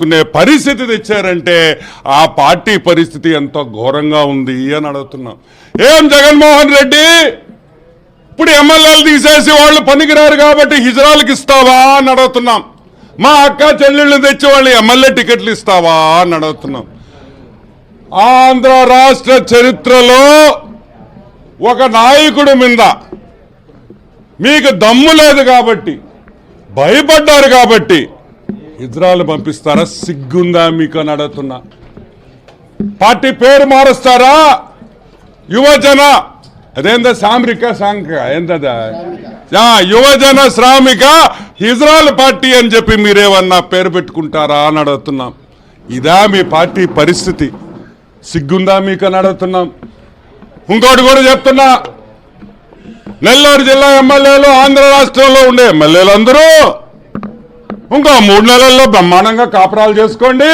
కొనే పరిస్థితి తెచ్చారంటే ఆ పార్టీ పరిస్థితి ఎంత ఘోరంగా ఉంది అని అడుగుతున్నాం. ఏం జగన్మోహన్ రెడ్డి? ఇప్పుడు ఎమ్మెల్యేలు తీసేసి వాళ్ళు పనికిరారు కాబట్టి హిజరాలకు ఇస్తావా అని అడుగుతున్నాం. మా అక్క చెల్లెళ్ళు తెచ్చి వాళ్ళు ఎమ్మెల్యే టికెట్లు ఇస్తావా అని అడుగుతున్నాం. ఆంధ్ర రాష్ట్ర చరిత్రలో ఒక నాయకుడి మీద మీకు దమ్ము లేదు కాబట్టి భయపడ్డారు కాబట్టి ఇజ్రాయల్ పంపిస్తారా? సిగ్గుందా మీకు అని అడుగుతున్నా. పార్టీ పేరు మారుస్తారా? యువజన అదేందా సామ్రిక సాంక ఏందదా? ఆ, యువజన శ్రామిక ఇజ్రాయల్ పార్టీ అని చెప్పి మీరేమన్నా పేరు పెట్టుకుంటారా అని అడుగుతున్నాం. ఇదా మీ పార్టీ పరిస్థితి. సిగ్గుందా మీకు అని అడుగుతున్నాం. ఇంకోటి కూడా చెప్తున్నా. నెల్లూరు జిల్లా ఎమ్మెల్యేలు ఆంధ్ర రాష్ట్రంలో ఉండే ఎమ్మెల్యేలు అందరూ ఇంకా మూడు నెలల్లో బ్రహ్మాండంగా కాపురాలు చేసుకోండి.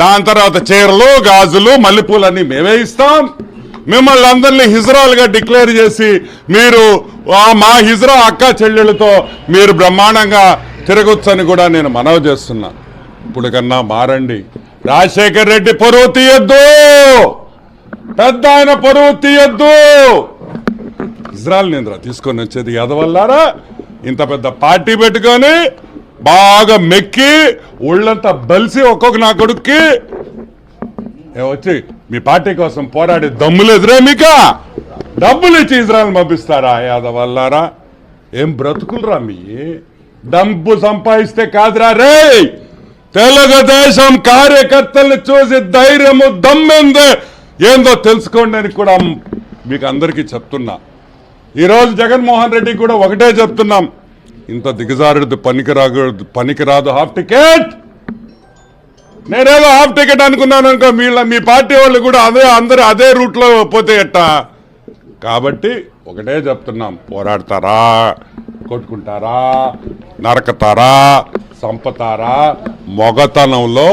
దాని తర్వాత చీరలు గాజులు మల్లెపూలన్నీ మేమే ఇస్తాం. మిమ్మల్ని అందరినీ హిజ్రాలుగా డిక్లేర్ చేసి మీరు మా హిజ్రా అక్క చెల్లెళ్ళతో మీరు బ్రహ్మాండంగా తిరగొచ్చని కూడా నేను మనవి చేస్తున్నా. ఇప్పుడు కన్నా మారండి. రాజశేఖర్ రెడ్డి పరువు తీయద్దు. పెద్ద ఆయన పొరువు తీయద్దు. ఇజ్రాయల్ నేను తీసుకొని వచ్చేది ఎదవల్లారా ఇంత పెద్ద పార్టీ పెట్టుకొని బాగా మెక్కి ఒళ్ళంతా బలిసి ఒక్కొక్క నా కొడుక్కి. ఏ వచ్చి మీ పార్టీ కోసం పోరాడి దమ్ములు ఎదురే మీక? డబ్బులు ఇచ్చి ఇజ్రాయల్ పంపిస్తారా యాదవల్లారా? ఏం బ్రతుకులరా మీ? డబ్బు సంపాదిస్తే కాదురా రే తెలుగుదేశం కార్యకర్తల్ని చూసి ధైర్యము దమ్మెందే. ఏందో తెలుసుకోండి అని కూడా మీకు అందరికీ చెప్తున్నా. ఈరోజు జగన్మోహన్ రెడ్డి కూడా ఒకటే చెప్తున్నాం. ఇంత దిగజారుడు పనికిరాదు పనికిరాదు హాఫ్ టికెట్. నేనేదో హాఫ్ టికెట్ అనుకున్నాను అనుకో మీళ్ళ మీ పార్టీ వాళ్ళు కూడా అదే అందరూ అదే రూట్లో పోతే ఎట్టా? కాబట్టి ఒకటే చెప్తున్నాం పోరాడతారా కొట్టుకుంటారా నరకతారా సంపతారా మొగతనంలో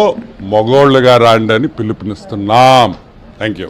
మొగోళ్ళుగా రాండి అని పిలుపునిస్తున్నాం. Thank you.